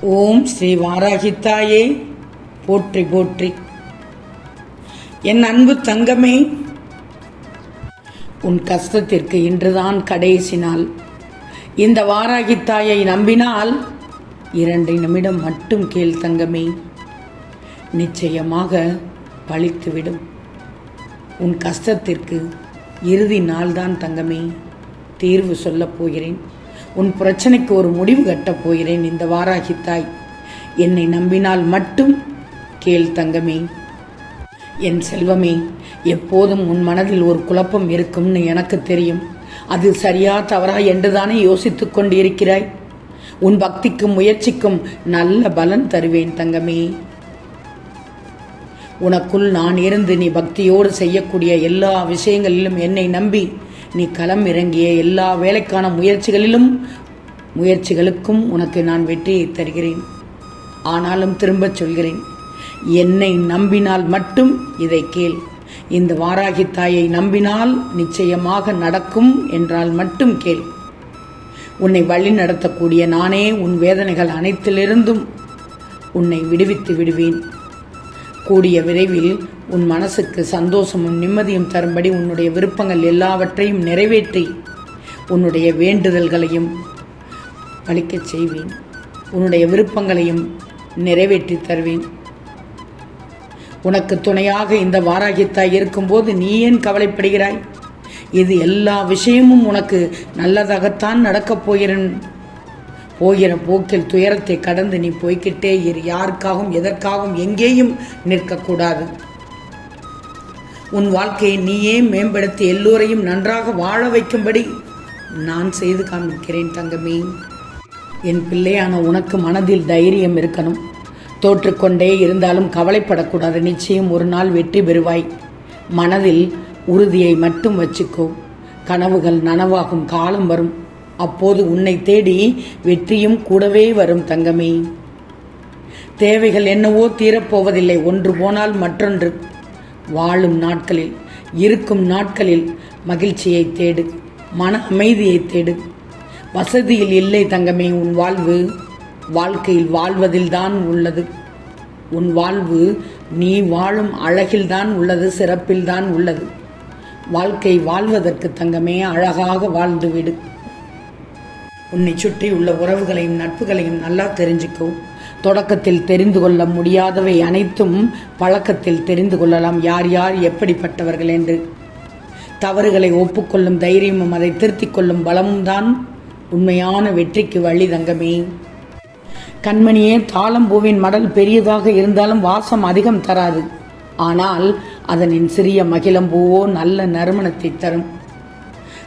ஓம் ஸ்ரீ வாராகித்தாயே போற்றி போற்றி. என் அன்பு தங்கமே உன் கஷ்டத்திற்கு இன்றுதான் கடைசி நாள். இந்த வாராகித்தாயை நம்பினால் இரண்டு நிமிடம் மட்டும் கேள் தங்கமே. நிச்சயமாக பழித்துவிடும். உன் கஷ்டத்திற்கு இறுதி நாள்தான் தங்கமே. தீர்வு சொல்லப் போகிறேன். உன் பிரச்சனைக்கு ஒரு முடிவு கட்டப் போகிறேன் இந்த வாராகித்தாய். என்னை நம்பினால் மட்டும் கேள் தங்கமே. என் செல்வமே எப்போதும் உன் மனதில் ஒரு குழப்பம் இருக்கும்னு எனக்கு தெரியும். அது சரியா தவறா என்றுதானே யோசித்துக் கொண்டிருக்கிறாய். உன் பக்திக்கும் முயற்சிக்கும் நல்ல பலன் தருவேன் தங்கமே. உனக்குள் நான் இருந்து நீ பக்தியோடு செய்யக்கூடிய எல்லா விஷயங்களிலும் என்னை நம்பி நீ களம் இறங்கிய எல்லா வேலைக்கான முயற்சிகளிலும் முயற்சிகளுக்கும் உனக்கு நான் வெற்றியை தருகிறேன். ஆனாலும் திரும்பச் சொல்கிறேன் என்னை நம்பினால் மட்டும் இதை கேள். இந்த வாராகி தாயை நம்பினால் நிச்சயமாக நடக்கும் என்றால் மட்டும் கேள். உன்னை வழி நடத்தக்கூடிய நானே உன் வேதனைகள் அனைத்திலிருந்தும் உன்னை விடுவித்து விடுவேன். கூடிய விரைவில் உன் மனசுக்கு சந்தோஷமும் நிம்மதியும் தரும்படி உன்னுடைய விருப்பங்கள் எல்லாவற்றையும் நிறைவேற்றி உன்னுடைய வேண்டுதல்களையும் அளிக்கச் செய்வேன். உன்னுடைய விருப்பங்களையும் நிறைவேற்றி தருவேன். உனக்கு துணையாக இந்த வாராகித்தாய் இருக்கும்போது நீ ஏன் கவலைப்படுகிறாய்? இது எல்லா விஷயமும் உனக்கு நல்லதாகத்தான் நடக்கப் போகிறேன். போகிற போக்கில் துயரத்தை கடந்து நீ போய்கிட்டே இரு. யாருக்காகவும் எதற்காகவும் எங்கேயும் நிற்கக்கூடாது. உன் வாழ்க்கையை நீயே மேம்படுத்தி எல்லோரையும் நன்றாக வாழ வைக்கும்படி நான் செய்து காண்பிக்கிறேன் தங்கமே. என் பிள்ளையான உனக்கு மனதில் தைரியம் இருக்கணும். தோற்றுக்கொண்டே இருந்தாலும் கவலைப்படக்கூடாது. நிச்சயம் ஒரு நாள் வெற்றி பெறுவாய். மனதில் உறுதியை மட்டும் வச்சுக்கோ. கனவுகள் நனவாகும் காலம் வரும். அப்போது உன்னை தேடி வெற்றியும் கூடவே வரும் தங்கமே. தேவைகள் என்னவோ தீரப்போவதில்லை. ஒன்று போனால் மற்றொன்று வாழும் நாட்களில் இருக்கும் நாட்களில் மகிழ்ச்சியை தேடு மன அமைதியை தேடு. வசதியில் இல்லை தங்கமே உன் வாழ்வு வாழ்க்கையில் வாழ்வதில்தான் உள்ளது. உன் வாழ்வு நீ வாழும் அழகில்தான் உள்ளது சிறப்பில்தான் உள்ளது. வாழ்க்கை வாழ்வதற்கு தங்கமே அழகாக வாழ்ந்துவிடு. உன்னை சுற்றி உள்ள உறவுகளையும் நட்புகளையும் நல்லா தெரிஞ்சுக்கோ. தொடக்கத்தில் தெரிந்து கொள்ள முடியாதவை அனைத்தும் பழக்கத்தில் தெரிந்து கொள்ளலாம். யார் யார் எப்படிப்பட்டவர்கள் என்று. தவறுகளை ஒப்புக்கொள்ளும் தைரியமும் அதை திருத்திக் கொள்ளும் பலமும் தான் உண்மையான வெற்றிக்கு வழி தங்கமே. கண்மணியே தாளம்பூவின் மடல் பெரியதாக இருந்தாலும் வாசம் அதிகம் தராது. ஆனால் அதனின் சிறிய மகிழம்பூவோ நல்ல நறுமணத்தை தரும்.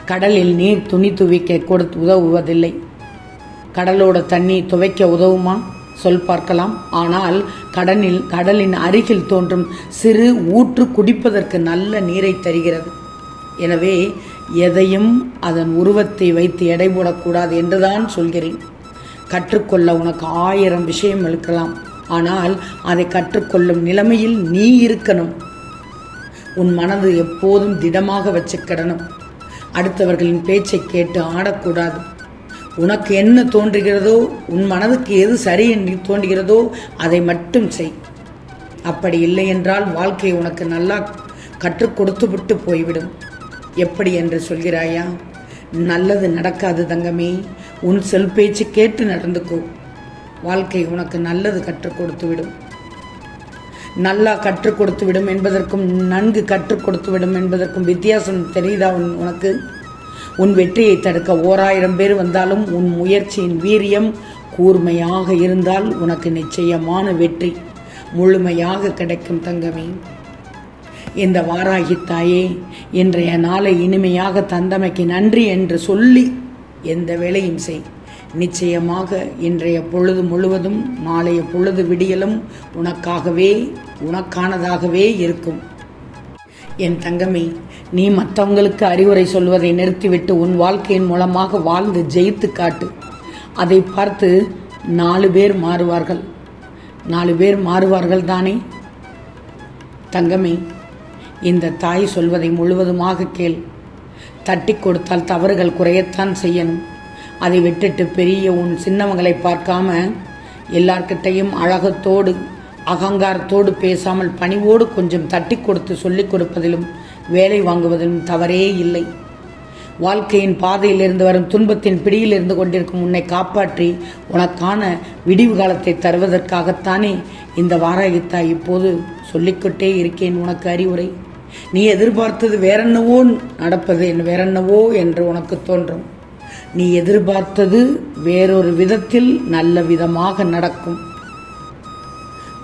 கடலில் நீர் துணி துவைக்க கொடுத்து உதவுவதில்லை. கடலோட தண்ணி துவைக்க உதவுமா? சொல் பார்க்கலாம். ஆனால் கடலில் கடலின் அருகில் தோன்றும் சிறு ஊற்று குடிப்பதற்கு நல்ல நீரை தருகிறது. எனவே எதையும் அதன் உருவத்தை வைத்து எடை போடக்கூடாது என்றுதான் சொல்கிறேன். கற்றுக்கொள்ள உனக்கு ஆயிரம் விஷயம் இருக்கலாம். ஆனால் அதை கற்றுக்கொள்ளும் நிலைமையில் நீ இருக்கணும். உன் மனது எப்போதும் திடமாக வச்சுக்கிடணும். அடுத்தவர்களின் பேச்சை கேட்டு ஆடக்கூடாது. உனக்கு என்ன தோன்றுகிறதோ உன் மனதுக்கு எது சரி என்று தோன்றுகிறதோ அதை மட்டும் செய். அப்படி இல்லை என்றால் வாழ்க்கை உனக்கு நல்லா கற்றுக் கொடுத்து விட்டு போய்விடும். எப்படி என்று சொல்கிறாயா? நல்லது நடக்காது தங்கமே. உன் செல் பேச்சு கேட்டு நடந்துக்கோ. வாழ்க்கை உனக்கு நல்லது கற்றுக் கொடுத்து விடும். நல்லா கற்றுக் கொடுத்து விடும் என்பதற்கும் நன்கு கற்றுக் கொடுத்து விடும் என்பதற்கும் வித்தியாசம் தெரியுதா உன் உனக்கு? உன் வெற்றியை தடுக்க ஓராயிரம் பேர் வந்தாலும் உன் முயற்சியின் வீரியம் கூர்மையாக இருந்தால் உனக்கு நிச்சயமான வெற்றி முழுமையாக கிடைக்கும் தங்கமே. இந்த வாராகி தாயே இன்றைய நாளை இனிமையாக தந்தமைக்கு நன்றி என்று சொல்லி எந்த வேலையும் செய். நிச்சயமாக இன்றைய பொழுது முழுவதும் நாளைய பொழுது விடியலும் உனக்காகவே உனக்கானதாகவே இருக்கும். என் தங்கமே நீ மற்றவங்களுக்கு அறிவுரை சொல்வதை நிறுத்திவிட்டு உன் வாழ்க்கையின் மூலமாக வாழ்ந்து ஜெயித்து காட்டு. அதை பார்த்து நாலு பேர் மாறுவார்கள். நாலு பேர் மாறுவார்கள் தானே? தங்கமே இந்த தாய் சொல்வதை முழுவதுமாக கேள். தட்டி கொடுத்தால் தவறுகள் குறையத்தான் செய்யணும். அதை விட்டுட்டு பெரிய உன் சின்னவங்களை பார்க்காம எல்லார்கிட்டையும் அழகத்தோடு அகங்காரத்தோடு பேசாமல் பணிவோடு கொஞ்சம் தட்டி கொடுத்து சொல்லிக் கொடுப்பதிலும் வேலை வாங்குவதிலும் தவறே இல்லை. வாழ்க்கையின் பாதையில் இருந்து வரும் துன்பத்தின் பிடியில் இருந்து கொண்டிருக்கும் உன்னை காப்பாற்றி உனக்கான விடிவு காலத்தை தருவதற்காகத்தானே இந்த வாராகித்தா இப்போது சொல்லிக்கொண்டே இருக்கேன் உனக்கு அறிவுரை. நீ எதிர்பார்த்தது வேறென்னவோ நடப்பது வேறென்னவோ என்று உனக்கு தோன்றும். நீ எதிர்பார்த்தது வேறொரு விதத்தில் நல்ல விதமாக நடக்கும்.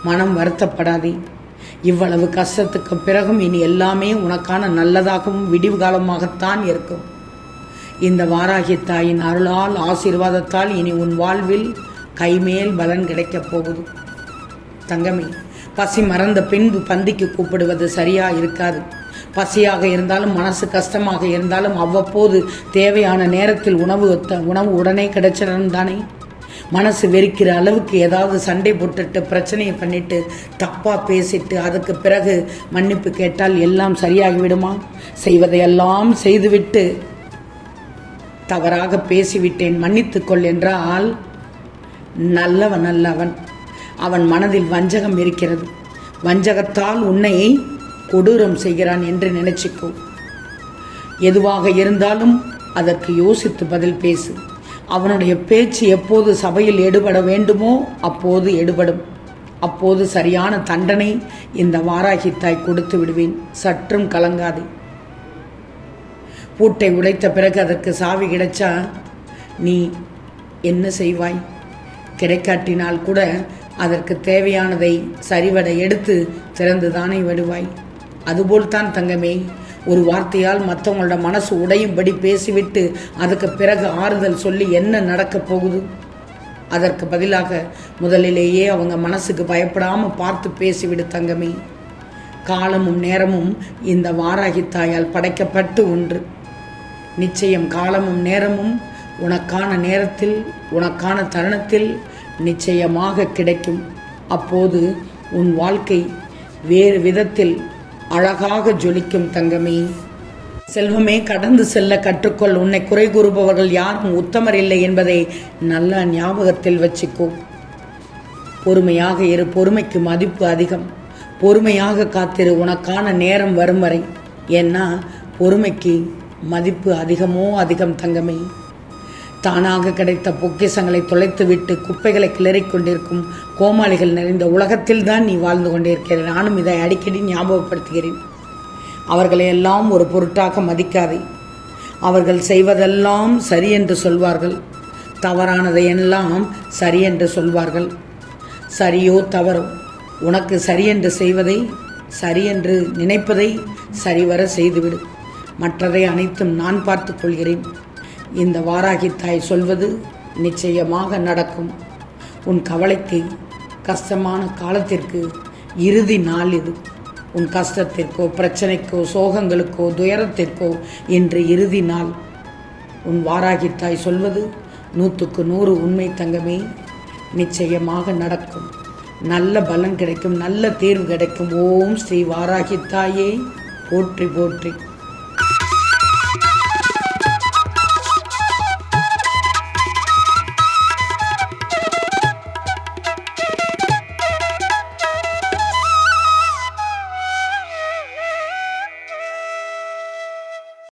மனம் வருத்தப்படாதே. இவ்வளவு கஷ்டத்துக்கு பிறகும் இனி எல்லாமே உனக்கான நல்லதாகவும் விடிவு காலமாகத்தான் இருக்கும். இந்த வாராகி தாயின் அருளால் ஆசீர்வாதத்தால் இனி உன் வாழ்வில் கைமேல் பலன் கிடைக்கப் போகுது. தங்கமே பசி மறந்த பின்பு பந்திக்கு கூப்பிடுவது சரியா இருக்காது. பசியாக இருந்தாலும் மனசு கஷ்டமாக இருந்தாலும் அவ்வப்போது தேவையான நேரத்தில் உணவு உணவு உடனே கிடைச்சிடணும் தானே? மனசு வெறிக்கிற அளவுக்கு ஏதாவது சண்டை போட்டுட்டு பிரச்சனையை பண்ணிட்டு தப்பாக பேசிட்டு அதுக்கு பிறகு மன்னிப்பு கேட்டால் எல்லாம் சரியாகிவிடுமா? செய்வதையெல்லாம் செய்துவிட்டு தவறாக பேசிவிட்டேன். மன்னித்துக்கொள் என்றால் நல்லவன் நல்லவன். அவன் மனதில் வஞ்சகம் இருக்கிறது. வஞ்சகத்தால் உன்னை கொடூரம் செய்கிறான் என்று நினைச்சுக்கோ. எதுவாக இருந்தாலும் அதற்கு யோசித்து பதில் பேசு. அவனுடைய பேச்சு எப்போது சபையில் எடுபட வேண்டுமோ அப்போது எடுபடும். அப்போது சரியான தண்டனை இந்த வாராகித்தாய் கொடுத்து விடுவேன். சற்றும் கலங்காதே. பூட்டை உடைத்த பிறகு அதற்கு சாவி கிடைச்சா நீ என்ன செய்வாய்? கிடைக்காட்டினால் கூட அதற்கு தேவையானதை சரிவட எடுத்து திறந்து தானே விடுவாய் அதுபோல்தான் தங்கமே ஒரு வார்த்தையால் மற்றவங்களோட மனசு உடையும்படி பேசிவிட்டு அதுக்கு பிறகு ஆறுதல் சொல்லி என்ன நடக்கப் போகுது? அதற்கு பதிலாக முதலிலேயே அவங்க மனசுக்கு பயப்படாமல் பார்த்து பேசிவிடு தங்கமே. காலமும் நேரமும் இந்த வாராகி தாயால் படைக்கப்பட்டு ஒன்று. நிச்சயம் காலமும் நேரமும் உனக்கான நேரத்தில் உனக்கான தருணத்தில் நிச்சயமாக கிடைக்கும். அப்போது உன் வாழ்க்கை வேறு விதத்தில் அழகாக ஜொலிக்கும் தங்கமே. செல்வமே கடந்து செல்ல கற்றுக்கொள். உன்னை குறை கூறுபவர்கள் யாரும் உத்தமர் இல்லை என்பதை நல்ல ஞாபகத்தில் வச்சுக்கோ. பொறுமையாக இரு. பொறுமைக்கு மதிப்பு அதிகம். பொறுமையாக காத்திரு. உனக்கான நேரம் வரும் வரை. ஏன்னா பொறுமைக்கு மதிப்பு அதிகமோ அதிகம் தங்கமே. தானாக கிடைத்த பொக்கிஷங்களை தொலைத்துவிட்டு குப்பைகளை கிளறிக் கொண்டிருக்கும் கோமாளிகள் நிறைந்த உலகத்தில் தான் நீ வாழ்ந்து கொண்டிருக்கிறேன். நானும் இதை அடிக்கடி ஞாபகப்படுத்துகிறேன். அவர்களை எல்லாம் ஒரு பொருட்டாக மதிக்காதே. அவர்கள் செய்வதெல்லாம் சரி என்று சொல்வார்கள். தவறானதையெல்லாம் சரி என்று சொல்வார்கள். சரியோ தவறோ உனக்கு சரியென்று செய்வதை சரியென்று நினைப்பதை சரிவர செய்துவிடு. மற்றதை அனைத்தும் நான் பார்த்துக்கொள்கிறேன் இந்த வாராகி தாய் சொல்வது நிச்சயமாக நடக்கும். உன் கவலைக்கு கஷ்டமான காலத்திற்கு இறுதி நாள் இது. உன் கஷ்டத்திற்கோ பிரச்சனைக்கோ சோகங்களுக்கோ துயரத்திற்கோ இன்று இறுதி நாள். உன் வாராகி தாய் சொல்வது நூற்றுக்கு நூறு உண்மை தங்கமே. நிச்சயமாக நடக்கும். நல்ல பலன் கிடைக்கும் நல்ல தேர்வு கிடைக்கும். ஓம் ஸ்ரீ வாராகி தாயே போற்றி போற்றி.